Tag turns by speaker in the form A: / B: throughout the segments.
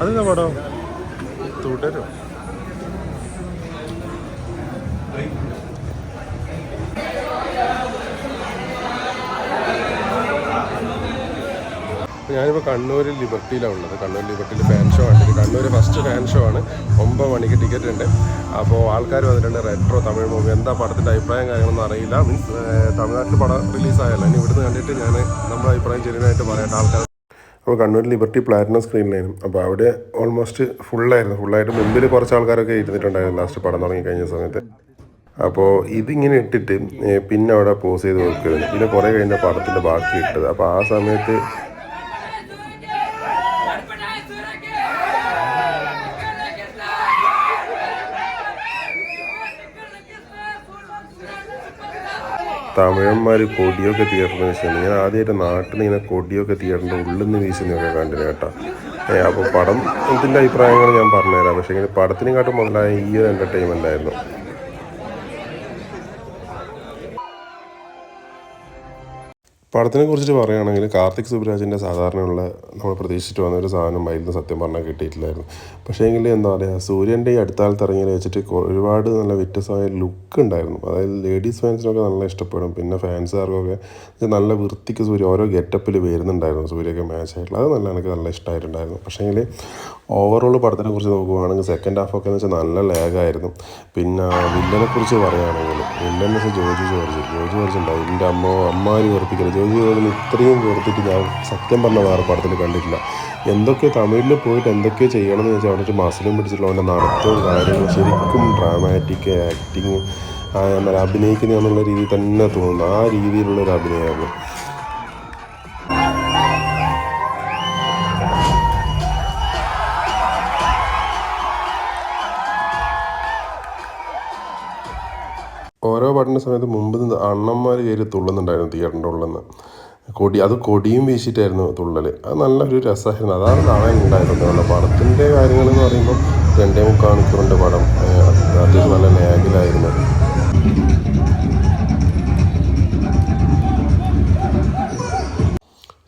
A: അതെന്താ പടം? തുടരും. ഞാനിപ്പോൾ കണ്ണൂർ ലിബർട്ടിയിലാണ് ഉള്ളത്. കണ്ണൂർ ലിബർട്ടിയിൽ ഫാൻ ഷോ ആണ്. കണ്ണൂർ ഫസ്റ്റ് ഫാൻ ഷോ ആണ്. ഒമ്പത് മണിക്ക് ടിക്കറ്റ് ഉണ്ട്. അപ്പോൾ ആൾക്കാർ വന്നിട്ടുണ്ട്. റെട്രോ തമിഴ് മൂവി എന്താ പടത്തിന്റെ അഭിപ്രായം കാര്യങ്ങളൊന്നും അറിയില്ല. മീൻസ് തമിഴ്നാട്ടിൽ പടം റിലീസായല്ലോ ഇനി ഇവിടുന്ന് കണ്ടിട്ട് ഞാൻ നമ്മുടെ അഭിപ്രായം ചെറിയതായിട്ട് പറയട്ടെ ആൾക്കാർ അപ്പോൾ കണ്ണൂർ ലിബർട്ടി പ്ലാറ്റിനം സ്ക്രീനിലായിരുന്നു അപ്പോൾ അവിടെ ഓൾമോസ്റ്റ് ഫുള്ളായിരുന്നു ഫുള്ളായിട്ട് മുമ്പിൽ കുറച്ച് ആൾക്കാരൊക്കെ ഇരുന്നിട്ടുണ്ടായിരുന്നു ലാസ്റ്റ് പടം തുടങ്ങി കഴിഞ്ഞ സമയത്ത്. അപ്പോൾ ഇതിങ്ങനെ ഇട്ടിട്ട് പിന്നെ അവിടെ പോസ് ചെയ്ത് നോക്കുകയായിരുന്നു പിന്നെ കുറേ കഴിഞ്ഞ പടത്തിന്റെ ബാക്കി ഇട്ടത്. അപ്പോൾ ആ സമയത്ത് തമിഴന്മാർ കൊടിയൊക്കെ തിയേറ്ററിൽ വെച്ചാണ് ഞാൻ ആദ്യമായിട്ട് നാട്ടിൽ നിന്ന് ഇങ്ങനെ കൊടിയൊക്കെ തിയേറ്ററിന്റെ ഉള്ളിൽ നിന്ന് വീശുന്നതൊക്കെ കണ്ടിന് കേട്ടോ. ഏ അപ്പോൾ പടം ഇതിന്റെ അഭിപ്രായങ്ങൾ ഞാൻ പറഞ്ഞുതരാം. പക്ഷേ ഇങ്ങനെ പടത്തിനെക്കാട്ടും മുതലായ ഈ ഒരു എന്റർടൈൻമെന്റ് ആയിരുന്നു. പടത്തിനെ കുറിച്ചിട്ട് പറയുകയാണെങ്കിൽ കാർത്തിക് സുബ്രാജിന്റെ സാധാരണയുള്ള നമ്മൾ പ്രതീക്ഷിച്ചിട്ട് വന്ന ഒരു സാധനം ആയിരുന്നു സത്യം പറഞ്ഞാൽ കിട്ടിയിട്ടില്ലായിരുന്നു. പക്ഷേ എങ്കിൽ എന്താ പറയുക സൂര്യന്റെ ഈ അടുത്താൽ കാലത്ത് വെച്ചിട്ട് ഒരുപാട് നല്ല വ്യത്യസ്തമായ ലുക്ക് ഉണ്ടായിരുന്നു. അതായത് ലേഡീസ് ഫാൻസിനൊക്കെ നല്ല ഇഷ്ടപ്പെടും. പിന്നെ ഫാൻസുകാർക്കൊക്കെ നല്ല വൃത്തിക്ക് സൂര്യ ഓരോ ഗെറ്റപ്പിൽ വരുന്നുണ്ടായിരുന്നു. സൂര്യൊക്കെ മാച്ച് ആയിട്ടുള്ള. അത് നല്ല എനിക്ക് നല്ല ഇഷ്ടമായിട്ടുണ്ടായിരുന്നു. പക്ഷേ എങ്കിൽ ഓവറോൾ പടത്തിനെ കുറിച്ച് നോക്കുകയാണെങ്കിൽ സെക്കൻഡ് ഹാഫൊക്കെ എന്ന് വെച്ചാൽ നല്ല ലാഗായിരുന്നു പിന്നെ വില്ലനെ കുറിച്ച് പറയുകയാണെങ്കിൽ വില്ലൻ എന്ന് വെച്ചാൽ ജോജു ജോർജ്. ജോജു ജോർജ് ഉണ്ടാവും എന്റെ അമ്മ അമ്മമാര് വെറുപ്പിക്കൽ ജോർജിന് ഇത്രയും വെറുത്തിട്ട് ഞാൻ സത്യം പറഞ്ഞ വേറെ പടത്തിൽ കണ്ടിട്ടില്ല. എന്തൊക്കെ തമിഴിൽ പോയിട്ട് എന്തൊക്കെ ചെയ്യണമെന്ന് വെച്ചാൽ അവിടെ ഒരു മസിലും പിടിച്ചിട്ടുള്ള അവന്റെ നടത്തവും കാര്യങ്ങളും ശരിക്കും ഡ്രാമാറ്റിക് ആക്ടിങ് അഭിനയിക്കുന്ന എന്നുള്ള രീതിയിൽ തന്നെ തോന്നുന്നു. ആ രീതിയിലുള്ള ഒരു ഓരോ പാട്ടിന്റെ സമയത്ത് മുമ്പ് നിന്ന് അണ്ണന്മാർ കയറി തുള്ളുന്നുണ്ടായിരുന്നു തിയേറ്ററിന്റെ ഉള്ളിൽ നിന്ന് കൊടി അത് കൊടിയും വീശിയിട്ടായിരുന്നു തുള്ളൽ. അത് നല്ലൊരു രസമായിരുന്നു. അതാണ് കാണാൻ ഉണ്ടായിരുന്നത്. നമ്മുടെ പടത്തിന്റെ കാര്യങ്ങൾ എന്ന് പറയുമ്പോൾ രണ്ടേ മുക്കാൽ മണിക്കൂറിന്റെ പടം അത്യാവശ്യം നല്ല ലാഗിലായിരുന്നു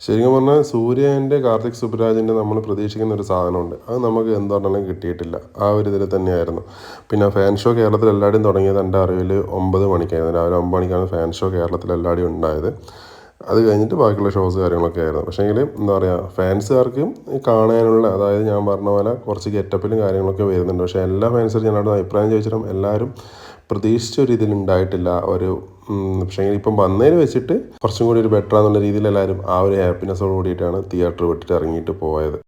A: ശരിക്കും പറഞ്ഞാൽ സൂര്യന്റെ കാർത്തിക് സുബ്രാജിന്റെ നമ്മൾ പ്രതീക്ഷിക്കുന്ന ഒരു സാധനമുണ്ട്. അത് നമുക്ക് എന്ത് പറഞ്ഞാലും കിട്ടിയിട്ടില്ല. ആ ഒരു ഇതിൽ തന്നെയായിരുന്നു. പിന്നെ ഫാൻ ഷോ കേരളത്തിൽ എല്ലാവരും തുടങ്ങിയത് എന്റെ അറിവിൽ ഒമ്പത് മണിക്കായിരുന്നു. രാവിലെ ഒമ്പത് മണിക്കാണ് ഫാൻ ഷോ കേരളത്തിൽ എല്ലാവരും ഉണ്ടായത്. അത് കഴിഞ്ഞിട്ട് ബാക്കിയുള്ള ഷോസ് കാര്യങ്ങളൊക്കെ ആയിരുന്നു. പക്ഷേങ്കിൽ എന്താ പറയുക ഫാൻസുകാർക്ക് കാണാനുള്ള അതായത് ഞാൻ പറഞ്ഞ പോലെ കുറച്ച് ഗെറ്റപ്പിലും കാര്യങ്ങളൊക്കെ വരുന്നുണ്ട്. പക്ഷേ എല്ലാ ഫാൻസും ഞാൻ അവിടെ അഭിപ്രായം ചോദിച്ചിട്ടും എല്ലാവരും പ്രതീക്ഷിച്ച ഒരു ഇതിൽ ഉണ്ടായിട്ടില്ല. ഒരു പക്ഷേ ഇപ്പം വന്നതിന് വെച്ചിട്ട് കുറച്ചും കൂടി ഒരു ബെറ്റർ എന്നുള്ള രീതിയിൽ എല്ലാവരും ആ ഒരു ഹാപ്പിനെസ്സോട് കൂടിയിട്ടാണ് തിയേറ്റർ വിട്ടിട്ട് ഇറങ്ങിയിട്ട് പോയത്.